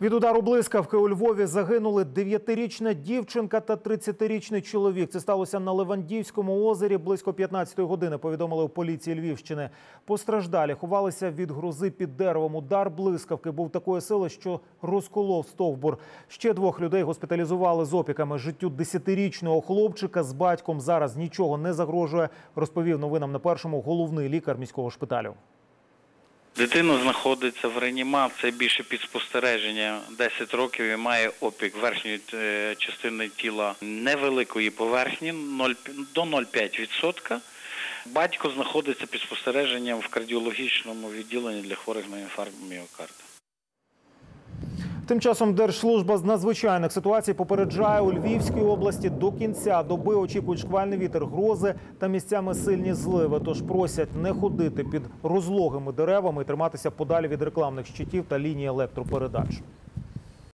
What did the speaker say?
Від удару блискавки у Львові загинули 9-річна дівчинка та 30-річний чоловік. Це сталося на Левандівському озері близько 15-ї години. Повідомили у поліції Львівщини. Постраждалі ховалися від грози під деревом. Удар блискавки був такої сили, що розколов стовбур. Ще двох людей госпіталізували з опіками. Життю 10-річного хлопчика з батьком зараз нічого не загрожує. Розповів новинам на першому головний лікар міського шпиталю. Дитина знаходиться в реанімації більше під спостереження 10 років і має опік верхньої е, частини тіла невеликої поверхні 0, до 0,5%. Батько знаходиться під спостереженням в кардіологічному відділенні для хворих на інфаркт міокарда. Тим часом Держслужба з надзвичайних ситуацій попереджає у Львівській області до кінця доби очікують шквальний вітер, грози та місцями сильні зливи. Тож просять не ходити під розлогими деревами і триматися подалі від рекламних щитів та лінії електропередач.